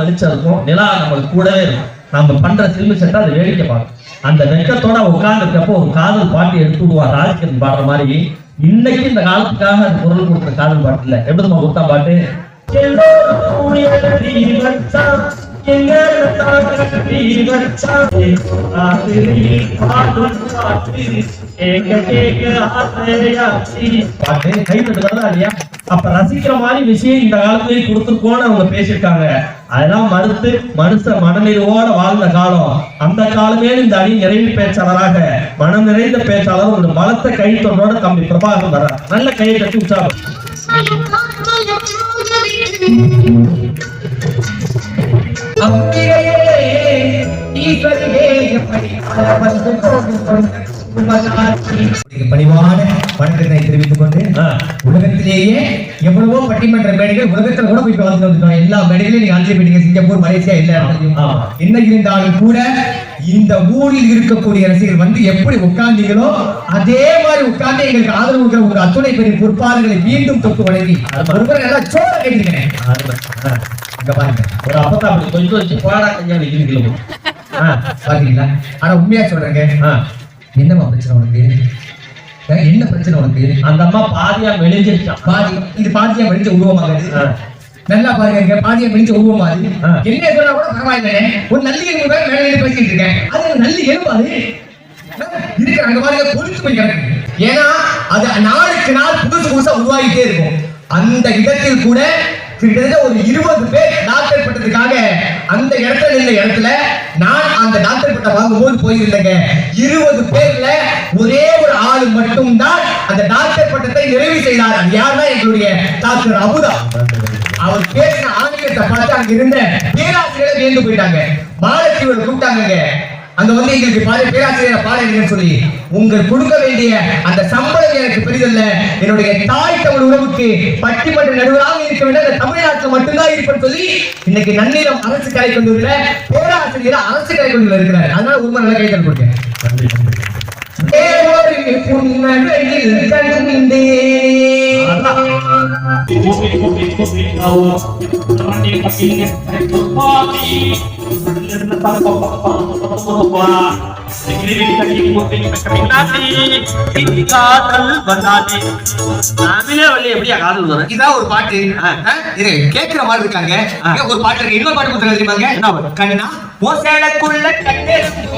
வெளிச்சம் இருக்கும் நிலா நம்மளுக்கு கூடவே இருக்கும். நம்ம பண்ற சில்மி சட்டை அது வேடிக்கை பார்க்கும். அந்த வெக்கத்தோட உட்கார்ந்துருக்கப்போ ஒரு காதல் பாட்டு எடுத்து விடுவார் ராஜ்கிரண் பாடுற மாதிரி. இன்னைக்கு இந்த காலத்துக்காக அது குரல் கொடுத்த காதல் பாட்டு இல்லை. எப்படி நம்ம கொடுத்தா பாட்டு? அப்ப ரசிக்கிற மாதிரி விஷயம் இந்த காலத்துலயே கொடுத்துருக்கோன்னு அவங்க பேசியிருக்காங்க அதெல்லாம் மறுத்து மனுஷ மனநிறைவோட வாழ்ந்த காலம் அந்த காலமே இந்த அணி நிறைவு பேச்சாளராக மனம் நிறைந்த பேச்சாளர் ஒரு பலத்த கை தொண்டோட தம்பி பிரபாகரன் வர நல்ல கையை தட்டி உற்சாகம் பணிவான வணக்கத்தை தெரிவித்துக் கொண்டு ஆ. உலகத்திலேயே எவ்வளவோ பட்டிமன்ற மேடைகள் உலகத்துல கூட போய் வந்துட்டோம். எல்லா மேடைகளையும் நீங்க போயிட்டீங்க சிங்கப்பூர் மலேசியா எல்லா இடத்துலயும். என்ன இருந்தாலும் கூட இந்த ஊரில் இருக்கக்கூடிய ரசிகர்கள் வந்து எப்படி உட்கார்ந்தீங்களோ அதே மாதிரி உட்கார்ந்து எங்களுக்கு ஆதரவு கொடுக்கிற உங்க அத்துணை பெரிய பொறுப்பாளர்களை மீண்டும் தொட்டு வழங்கி ஒருவர் நல்லா சோழ இங்க பாருங்க. ஒரு கொஞ்சம் பாத்தீங்களா? ஆனா உண்மையா சொல்றேங்க. ஆ. என்னம்மா பிரச்சனை உனக்கு? என்ன பிரச்சனை உனக்கு? அந்த அம்மா பாதியா மெலிஞ்சிருச்சான் பாதி. இது பாதியா வெடிச்ச உருவமாக ஆ. நல்லா பாருங்க பாதியா வெடிச்ச உருவமா. என்ன சொன்னா கூட பரவாயில்லை ஒரு நல்லி எலும்பு பேர் மேல பேசிட்டு இருக்கேன். அது நல்லி எலும்பு அது? இருக்கு அங்க பாருங்க கொழுத்து போய் கிடக்கு. ஏன்னா அது நாளுக்கு நாள் புதுசு புதுசா உருவாகிட்டே இருக்கும். அந்த இடத்தில் கூட கிட்டத்தட்ட ஒரு இருபது பேர் டாக்டர் பட்டத்துக்காக அந்த இடத்துல இருந்த இடத்துல நான் அந்த டாக்டர் பட்டம் வாங்கும்போது போயிருந்தேங்க. இருபது பேர்ல ஒரே ஒரு ஆள் மட்டும்தான் அந்த டாக்டர் பட்டத்தை நிறைவு செய்தார். அது யாருன்னா எங்களுடைய டாக்டர் அபுதா. அவர் பேசின ஆங்கிலத்தை பார்த்து அங்க இருந்த பேராசிரியர் வேண்டு போயிட்டாங்க. மாலத்தீவர் கூப்பிட்டாங்க அங்க வந்து எங்களுக்கு பாரு பேராசிரியரை பாடுங்கன்னு சொல்லி உங்கள் கொடுக்க வேண்டிய அந்த சம்பளம் எனக்கு பெரிதல்ல. என்னுடைய தாய் தமிழ் உறவுக்கு பட்டிமன்ற நடுவராக இருக்க வேண்டிய தமிழ்நாட்டில் மட்டும்தான் இருப்பேன்னு சொல்லி இன்னைக்கு நன்னிலம் அரசு கலை கொண்டுள்ள பேராசிரியர் அரசு கலை கொண்டுள்ள இருக்கிறார். அதனால உண்மை நல்ல கைத்தல் கொடுங்க. ஒரு பாட்டு. இது கேக்குற மாதிரி இருக்காங்க. ஒரு பாட்டு இருக்கு. இன்னொரு பாட்டு கொடுத்துருங்க தெரியுமாங்க என்ன பாட்டு? கண்ணா ஓசேலக்குள்ள கட்டெரும்பு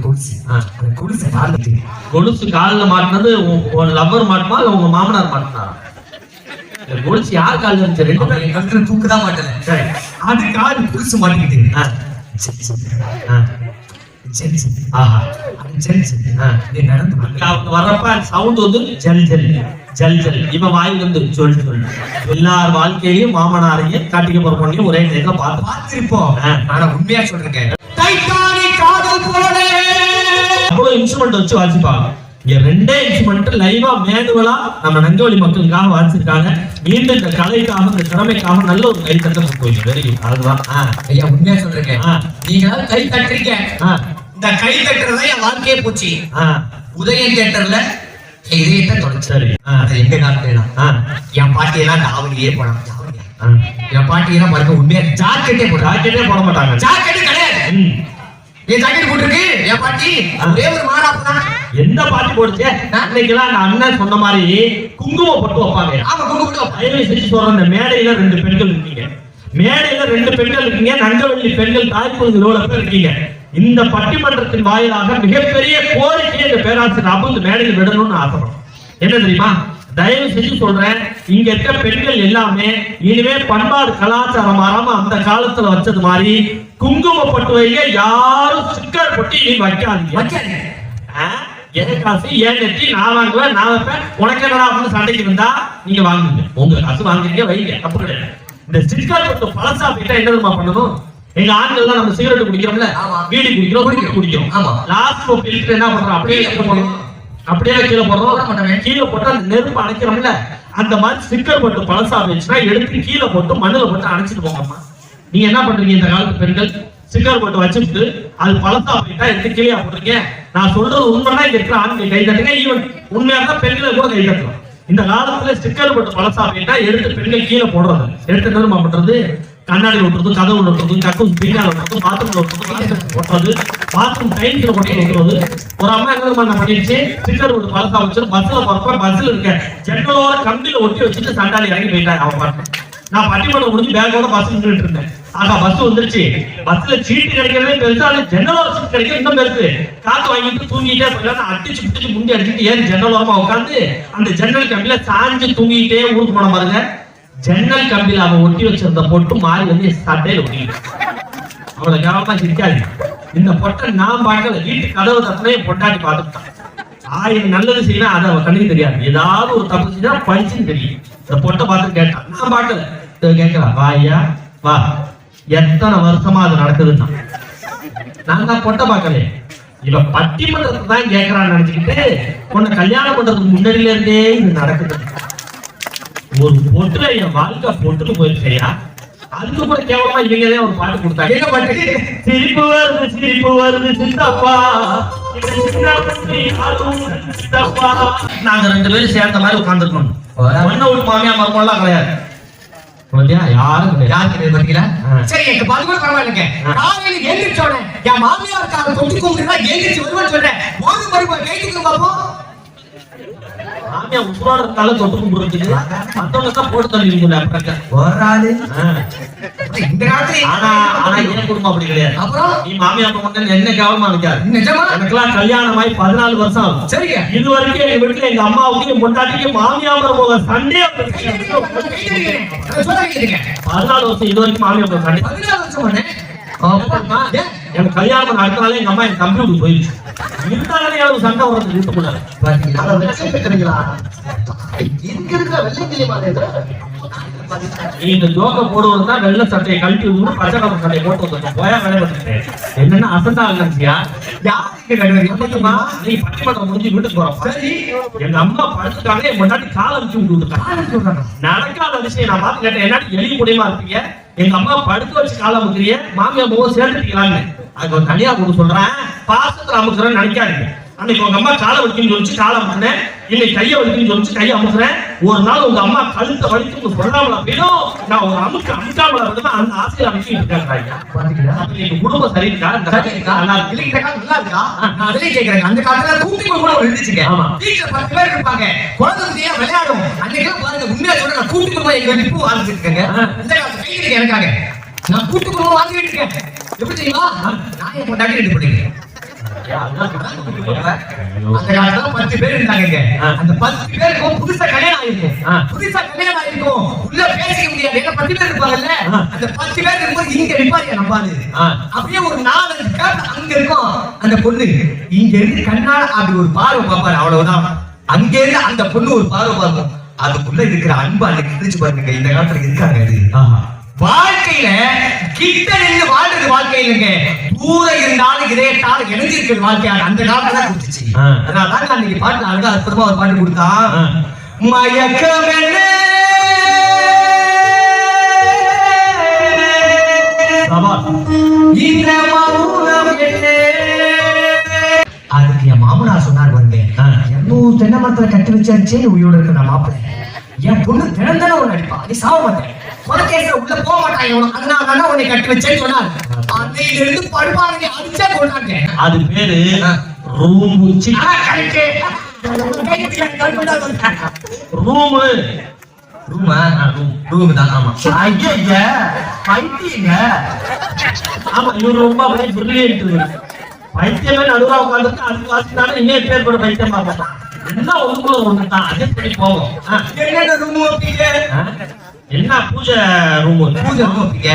கொலுசு. அந்த கொலுசு கால்ல மாட்டினது உன் லவ்வர் மாட்டுமா இல்ல உங்க மாமனார் மாட்டினாரா கொலுசு யார் கால்ல இருந்துச்சு ரெண்டு கழுத்துல தூக்குதான் மாட்டல சரி. அது காது கொலுசு மாட்டிக்கிட்டு சரி, சரி. ஆ. சரி, சரி. ஆஹா சரி, சரி. ஆ. நீ நடந்து வந்து வர்றப்ப சவுண்ட் வந்து ஜல் ஜல் ஜல் ஜல் இவன் வாயில இருந்து சொல் சொல் எல்லார் வாழ்க்கையிலயும் மாமனாரையும் காட்டிக்க போற பொண்ணையும் ஒரே நேரத்துல பார்த்து பார்த்திருப்போம். ஆனா உண்மையா சொல்றேங்க டைட்டானிக் அவ்வளவு இன்ஸ்ட்ருமெண்ட் வச்சு வாசிப்பாங்க. இங்க ரெண்டே இன்ஸ்ட்ருமெண்ட் லைவா மேனுவலா நம்ம நங்கவழி மக்களுக்காக வாசிச்சிருக்காங்க. மீண்டும் இந்த கலைக்காக இந்த திறமைக்காக நல்ல ஒரு கை தட்ட போயிடுச்சு வெரி குட் அதுதான் ஐயா உண்மையா சொல்றேங்க. நீங்க கை தட்டுறீங்க. இந்த கை தட்டுறதா என் வாழ்க்கையே போச்சு. உதயம் தியேட்டர்ல என் இதயத்தை தொலைச்சு சரி. ஆ, அது எங்க ஆ, என் தாவணியே போனாங்க. தாவணியா. ஆ. என் பாட்டியெல்லாம் பாருங்க உண்மையா ஜாக்கெட்டே போடுறாங்க ராக்கெட்டே போட மாட்டாங்க. ஜாக்கெட் கிடையாது. என் ஜாக்கெட் போட்டுருக்கு. என் பாட்டி. ஒரே ஒரு மாறாப்பு எந்த பாட்டு போடுச்சு? அன்னைக்கெல்லாம் அந்த அண்ணன் சொன்ன மாதிரி குங்குமம் போட்டு வைப்பாங்க. ஆமா கும்பிட்டு தயவு செஞ்சு இந்த மேடையில ரெண்டு பெண்கள் இருக்கீங்க. மேடையில ரெண்டு பெண்கள் இருக்கீங்க நங்கவள்ளி பெண்கள் தாய்ப்புகள் எவ்வளவு பேர் இருக்கீங்க. இந்த பட்டிமன்றத்தின் வாயிலாக மிகப்பெரிய கோரிக்கையை இந்த பேராசிரியர் அபு இந்த மேடையில் விடணும்னு ஆசைப்படுறேன். என்ன தெரியுமா? தயவு செஞ்சு சொல்றேன் இங்க இருக்க பெண்கள் எல்லாமே இனிமே பண்பாடு கலாச்சாரம் மாறாம அந்த காலத்துல வச்சது மாதிரி குங்கும பட்டு வைங்க யாரும் சிக்கர் பொட்டி இனி வைக்காதீங்க. வைக்காதீங்க. என் காசு ஏன் நெட்டி நான் வாங்குவேன் நான் வைப்பேன் உனக்கு என்னடா அப்படின்னு சண்டைக்கு இருந்தா நீங்க வாங்குங்க. உங்க காசு வாங்குறீங்க வைங்க. தப்பு கிடையாது. இந்த சிக்கர் பட்டு பழசா போயிட்டா என்ன தெரியுமா பண்ணணும்? எங்க ஆண்கள்லாம் நம்ம சிகரெட் குடிக்கிறோம்ல. வீடு குடிக்கிறோம் குடிக்கிறோம். குடிக்கிறோம். ஆமா. லாஸ்ட் என்ன பண்றோம்? அப்படியே அப்படியே கீழே போடுறோம். மாட்டோமே. கீழே போட்டு அந்த நெருப்பு அணைக்கிறோம்ல அந்த மாதிரி ஸ்டிக்கர் போட்டு பழசா போயிடுச்சுன்னா எடுத்து கீழே போட்டு மண்ணில் போட்டு அணைச்சிட்டு போங்கம்மா. நீங்க என்ன பண்றீங்க இந்த காலத்து பெண்கள்? ஸ்டிக்கர் போட்டு வச்சுட்டு அது பழசா ஆகிட்டா எடுத்து கீழே போடுறீங்க நான் சொல்றது உண்மைன்னா இங்க இருக்கிற ஆண்கள் கை தட்டுங்க. ஈவன் உண்மையா தான் பெண்களை கூட கை தட்டலாம். இந்த காலத்துல ஸ்டிக்கர் போட்டு பழசா போயிட்டா எடுத்து பெண்கள் கீழே போடுறது. எடுத்து என்ன பண்றது? கண்ணாடி ஒட்டுறது கதவு ஒட்டுறது கக்கும் பின்னால் ஒட்டுறது பாத்ரூம்ல ஒட்டுறது ஒட்டுறது பாத்ரூம் டைன்ஸ்ல ஒட்டி ஒட்டுறது. ஒரு அம்மா என்ன பண்ண பண்ணிடுச்சு? ஸ்டிக்கர் ஒரு பழசா வச்சு பஸ்ல போறப்ப பஸ்ல இருக்க ஜன்னலோர கம்பியில ஒட்டி வச்சுட்டு சண்டாளி இறங்கி போயிட்டாங்க அவன் பாட்டு நான் பட்டிமன்றம் முடிஞ்சு பேக்கோட பஸ் நின்றுட்டு இருந்தேன். ஆகா பஸ் வந்துருச்சு. பஸ்ல சீட்டு கிடைக்கிறதே பெருசு அது ஜன்னல் சீட் கிடைக்க இன்னும் பெருசு. காத்து வாங்கிட்டு தூங்கிட்டே போயிடலாம் அடிச்சு பிடிச்சு முண்டி அடிச்சுட்டு ஏன் ஜன்னல் உட்காந்து அந்த ஜன்னல் கம்பியில சாஞ்சு தூங்கிட்டே ஊருக்கு போன பாருங்க. ஜன்னல் கம்பியில் அவன் ஒட்டி வச்சிருந்த பொட்டு மாறி வந்து சட்டையில் சட்டையில ஒட்டிக்கிட்டு அவ்வளவு கேவலமா சிரிக்காது இந்த பொட்டை நான் பார்க்கல வீட்டு கதவு தட்டினே பொட்டாட்டி பார்த்துட்டான் ஆயிரம் நல்லது செய்யணும் அது அவன் கண்ணுக்கு தெரியாது ஏதாவது ஒரு தப்பு செஞ்சா பஞ்சுன்னு தெரியும் இந்த பொட்டை பார்த்து கேட்டான் நான் பார்க்கல இதை கேட்கலாம் வா ஐயா வா எத்தனை வருஷமா அது நடக்குதுன்னா நான் தான் பொட்டை பார்க்கல இவ பட்டிமன்றத்தை தான் கேட்கறான்னு நினைச்சுக்கிட்டு உன்னை கல்யாணம் பண்றதுக்கு முன்னாடியில இருந்தே இது நடக்குது ஒரு பொட்டுல என் வாழ்க்கை பொட்டுல போயிருக்கையா அதுக்கு கூட கேவலமா இவங்க தான் ஒரு பாட்டு கொடுத்தாங்க. என்ன பாட்டு? சிரிப்பு வருது சிரிப்பு வருது சித்தப்பா. நாங்க ரெண்டு பேரும் சேர்ந்த மாதிரி உட்கார்ந்துருக்கணும். ஒன்ன ஒரு மாமியா மருமெல்லாம் கிடையாது. பாத்தியா? யாரும் கிடையாது பாத்தீங்களா. சரி எனக்கு கூட பரவாயில்லைங்க. காலையில எழுந்திரிச்சோட என் மாமியார் கால தொட்டி கும்பிட்டுனா எழுந்திரிச்சு சொல்றேன். ஒரு மறுபடியும் கைத்துக்கு பாப்போம். மாமியா உசுரோட இருந்தாலும் தொட்டு கும்பிடுறதுக்கு மத்தவங்க போட்டு தள்ளிடுங்க. இந்த காலத்துல ஆனா ஆனா என் குடும்பம் அப்படி கிடையாது. அப்புறம்? நீ மாமியா பொண்ணு என்ன கேவலமா இருக்காது. நிஜமா? எனக்கெல்லாம் கல்யாணம் ஆகி பதினாலு வருஷம் ஆகும். சரிங்க. இது வரைக்கும் எங்க வீட்டுல எங்க அம்மாவுக்கு என் பொண்டாட்டிக்கு மாமியார் போக சண்டே பதினாலு வருஷம் இது வரைக்கும் போக சண்டை. பதினாலு வருஷம்? எனக்கு கல்யாணம் அடுத்த நாளே எங்க அம்மா என் தம்பி வீட்டுக்கு போயிருச்சு இருந்தாலே எனக்கு சண்டை வர்றது வீட்டுக்குள்ள இந்த ஜோக்க போடுவது தான் வெள்ளை சட்டையை கழட்டி விட்டு பச்சை கலர் சட்டையை போட்டு வந்திருக்கோம் போயா வேலை என்னன்னா அசந்தா? எப்படிமா நீ பட்டிமன்றம் முடிஞ்சு வீட்டுக்கு சரி. எங்க அம்மா படுத்துட்டாங்க. என் முன்னாடி காலை வச்சு விட்டு? நடக்காத விஷயம் நான் பார்த்து கேட்டேன். என்னடி எளிய முடியுமா இருப்பீங்க எங்க அம்மா படுக்க வச்சு காலை அமுக்குறிய மாமியார் முகம் சேர்த்துட்டீங்களான்னு அதுக்கு ஒரு தனியா கொடுத்து சொல்றேன் பாசத்துல அமுக்குறேன்னு நினைக்காதீங்க அன்னைக்கு உங்க அம்மா காலை வலிக்குன்னு சொல்லிச்சு காலை அமுக்குனேன் இன்னைக்கு கையை வலிக்குன்னு சொல்லிச்சு கையை அமுக்குறேன் ஒரு நாள் உங்க அம்மா கழுத்தை வலிக்குன்னு சொல்லாமல அப்படின்னும் நான் ஒரு அமுக்கு அமுக்காமல இருந்தேன் அந்த ஆசையில அமைக்கிட்டு இருக்காங்க எங்க குடும்பம் சரிஇருக்கா இந்த சரிங்கக்கா. நல்லா இருக்கு? நான் அதுலயே கேக்குறேன். அந்த காலத்துல கூட்டுக்குள்ள கூட இருந்துச்சுங்க. ஆமா. வீட்டுல பத்து பேர் இருப்பாங்க. குழந்தை குட்டியா விளையாடும். அன்னைக்கெல்லாம் பாருங்க, உண்மையா சொல்றேன், நான் கூட்டுக்குள்ள எங்க வீட்டுல பூ வாழ்ந்துட்டு இருக்கேங்க. ஆ. இந்த காலத்துல கை நான் கூட்டுக்குள்ள வாழ்ந்துட்டு இருக்கேன். எப்படி தெரியுமா? நான் என் பொண்டாட்டி ரெண்டு. அந்த காலத்துல பத்து பேர் இருந்தாங்க. அந்த பத்து பேருக்கும் புதுசா கல்யாணம் ஆயிருக்கும். புதுசா கல்யாணம் ஆயிருக்கும் உள்ள பேசிக்க முடியாது ஏன்னா பத்து பேர் இருப்பாங்கல்ல. அந்த பத்து பேர் இருக்கும்போது இங்க நிப்பாங்க நம்பாது. அப்படியே ஒரு நாலு காட்டு அங்க இருக்கும் அந்த பொண்ணு இங்க இருந்து கண்ணால அப்படி ஒரு பார்வை பார்ப்பாரு அவ்வளவுதான் அங்க இருந்து அந்த பொண்ணு ஒரு பார்வை பார்க்கும் அதுக்குள்ள இருக்கிற அன்பு அன்னைக்கு இருந்துச்சு பாருங்க இந்த காலத்துல இருக்காங்க அது. வாழ்க்கையில கிட்ட நின்று வாழ்றது வாழ்க்கை இல்லைங்க தூரம் இருந்தாலும் இதயத்தால் இணைஞ்சிருக்கிற வாழ்க்கை அந்த காலத்துல தான் கொடுத்துச்சு. அதனால தான் அன்னைக்கு பாட்டு அழகா அற்புதமா ஒரு பாட்டு கொடுத்தா. மயக்கம் சபாஷ். இந்த மௌனம் என்ன அதுக்கு என் மாமனார் சொன்னார் பாருங்க. எண்ணூறு தென்னை மரத்துல கட்டி வச்சாச்சே உயிரோட இருக்கிற நான் மாப்பிள்ளை என் பொண்ணு திறந்தான ஒரு நடிப்பா நீ சாவ மாட்டேன் கொலைகேஸ்ல உள்ள போக மாட்டான் இவனும். அதனால தானே உன்னை கட்டி வச்சேன்னு சொன்னார். அன்னையில இருந்து படுப்பாங்க அடிச்சா கொண்டாங்க அது பேரு ரூம் உச்சி ஆ, correct. ரூமு. ரூமா? ரூம். தான் ஆமா. ஐயய்ய பைத்தியங்க. ஆமா இவர் ரொம்ப பிரில்லியன்ட் பைத்தியமே நடுவா உட்காந்துருக்கு அதுக்கு வாசினாலும் இன்னும் பேர் கூட பைத்தியமா பார்ப்பான். எல்லாம் ஒன்றுக்குள்ள ஒன்று தான்? அட்ஜஸ்ட் பண்ணி போவோம். ரூம் வைப்பீங்க? என்ன பூஜை ரூம் பூஜை ரூம் வைப்பீங்க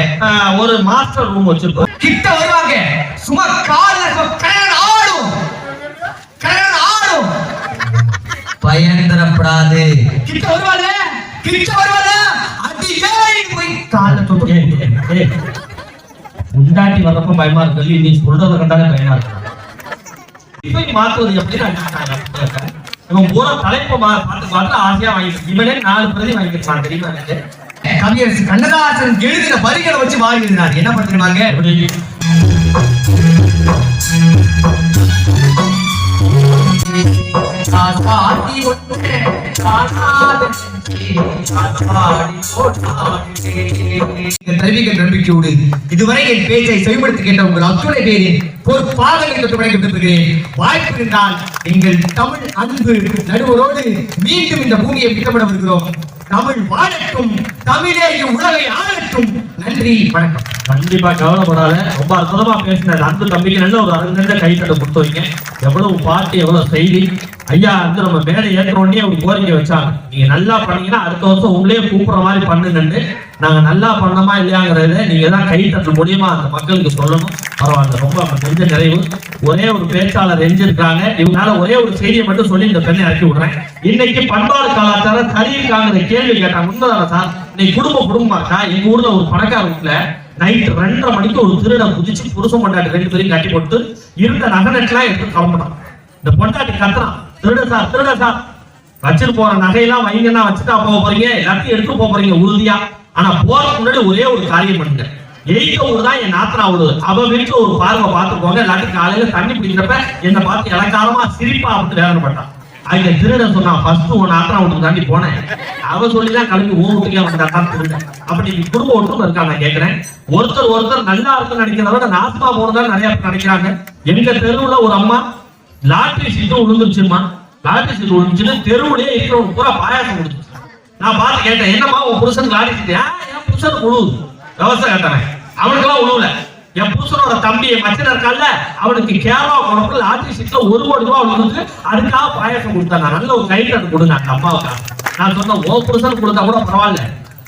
ஒரு மாஸ்டர் ரூம் வச்சிருக்கோம். கிட்ட வருவாங்க. சும்மா கால கரண் ஆடும். கரண் ஆடும். பயந்தரப்படாது கிட்ட வருவாங்க. கிட்ட வருவாங்க. ஏறி போய் தொட்டு. முந்தாட்டி பயமா இருக்கு. நீ சொல்றத கண்டாலே பயமா இருக்கு. இப்ப மாத்துவது எப்படின்னு. இவன் பூரா தலைப்பு பார்த்து பார்த்து ஆசையா வாங்கிட்டு இவனே நாலு பிரதி வாங்கிருப்பான் தெரியுமா எனக்கு? கவியரசு கண்ணதாசன் எழுதின வரிகளை வச்சு வாழ் என்ன பண்ணிருவாங்க எப்படி? சாதி நம்பிக்கையோடு இதுவரை என் பேச்சை செவிப்படுத்தி கேட்ட உங்கள் அத்துணை பேரின் பொறுப்பாக தொட்டு வணங்கி வாய்ப்பு இருந்தால் எங்கள் தமிழ் அன்பு நடுவரோடு மீண்டும் இந்த பூமியை திட்டமிட வருகிறோம் தமிழ் வாழட்டும் தமிழே உலகை ஆளட்டும். நன்றி வணக்கம். கண்டிப்பா கவலைப்படாத. ரொம்ப அற்புதமா பேசினார் அன்பு தம்பிக்கு நல்ல ஒரு அருந்த கைத்தட்டை கொடுத்து வைங்க. எவ்வளவு பாட்டு எவ்வளவு செய்தி. ஐயா வந்து நம்ம மேடை ஏற்றோடனே அவங்க ஒரு கோரிக்கை வச்சாங்க. நீங்க நல்லா பண்ணீங்கன்னா அடுத்த வருஷம் உங்களே கூப்பிடுற மாதிரி பண்ணுங்கன்னு. நாங்க நல்லா பண்ணோமா இல்லையாங்கிறத நீங்க தான் கைத்தட்டல் மூலியமா அந்த மக்களுக்கு சொல்லணும். பரவாயில்ல ரொம்ப தெரிஞ்ச நிறைவு. ஒரே ஒரு பேச்சாளர் எஞ்சிருக்காங்க இவங்களால ஒரே ஒரு செய்தியை மட்டும் சொல்லி இந்த பெண்ணை இறக்கி விடுறேன். இன்னைக்கு பண்பாடு கலாச்சாரம் சரியிருக்காங்கிற கேள்வி கேட்டாங்க. உண்மைதான சார்? இன்னைக்கு குடும்ப குடும்பமாக்கா எங்க ஊர்ல ஒரு பணக்கார வீட்டுல நைட் ரெண்டரை மணிக்கு ஒரு திருடன் குதிச்சு புருஷன் பொண்டாட்டி ரெண்டு பேரையும் கட்டி போட்டு இருந்த நகை நெட்லாம் எடுத்து கிளம்பினான். இந்த பொண்டாட்டி கத்துறான். திருட சார் திருட சார் வச்சுட்டு போற நகையெல்லாம் வைங்கன்னா வச்சுட்டா போக போறீங்க. எல்லாத்தையும் எடுத்து போக போறீங்க உறுதியா. ஆனா போறதுக்கு முன்னாடி ஒரே ஒரு காரியம் பண்ணுங்க. எயிட்ட ஊர் தான் என் நாத்தனா அவ்வளவு அவ வீட்டுல ஒரு பார்வை பார்த்துக்கோங்க. எல்லாத்தையும் காலையில தண்ணி பிடிக்கிறப்ப என்னை பார்த்து இலக்காரமா சிரிப்பா அப்படின்னு வேதனை பண்ணான் அங்க திருடன் சொன்னான் ஃபர்ஸ்ட் உன் ஆத்திரம் அவனுக்கு தாண்டி போனேன். அவ சொல்லிதான் கிளம்பி ஊர் வீட்டுக்கே வந்தான் திருடன் அப்படி நீங்க குடும்ப ஒற்றுமை இருக்கா? நான் கேட்கிறேன் ஒருத்தர் ஒருத்தர் நல்லா இருக்குன்னு நினைக்கிறத விட நாசமா போனதான் நிறைய பேர் நினைக்கிறாங்க. எங்க தெருவுல ஒரு அம்மா லாட்டரி சீட்டு விழுந்துருச்சுமா லாட்டரி சீட்டு விழுந்துச்சுன்னு தெருவுலயே இருக்கிறவங்க பூரா பாயாசம் கொடுத்துச்சு நான் பார்த்து கேட்டேன் என்னம்மா உன் புருஷன் லாட்டரி சீட்டு? என் புருஷனுக்கு உழுவுது. விவசாய கேட்டவன் அவனுக்கெல்லாம் உழுவுல. என் புருஷனோட தம்பி என் மச்சன் இருக்கால அவனுக்கு கேரளா போனப்ப லாட்டரி சீட்ல ஒரு கோடி ரூபாய் வந்து அதுக்காக பாயாசம் கொடுத்தாங்க. நல்ல ஒரு கைத்தட்டு கொடுங்க அந்த அம்மாவுக்கு நான் சொன்ன உன் புருஷனுக்கு கொடுத்தா கூட பரவாயில்ல.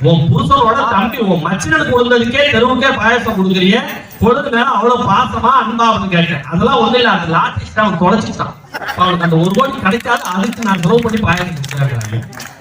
உன் புருஷனோட தம்பி உன் மச்சனுக்கு கொடுத்ததுக்கே தெருவுக்கே பாயாசம் கொடுக்குறீங்க. பொழுது மேல அவ்வளவு பாசமா அன்பாவது கேட்டேன். அதெல்லாம் ஒண்ணு இல்ல அந்த லாட்டரி அவன் தொலைச்சிட்டான். அவனுக்கு அந்த ஒரு கோடி கிடைக்காது அதுக்கு நான் செலவு பண்ணி பாயாசம் கொடுத்துருக்கேன்.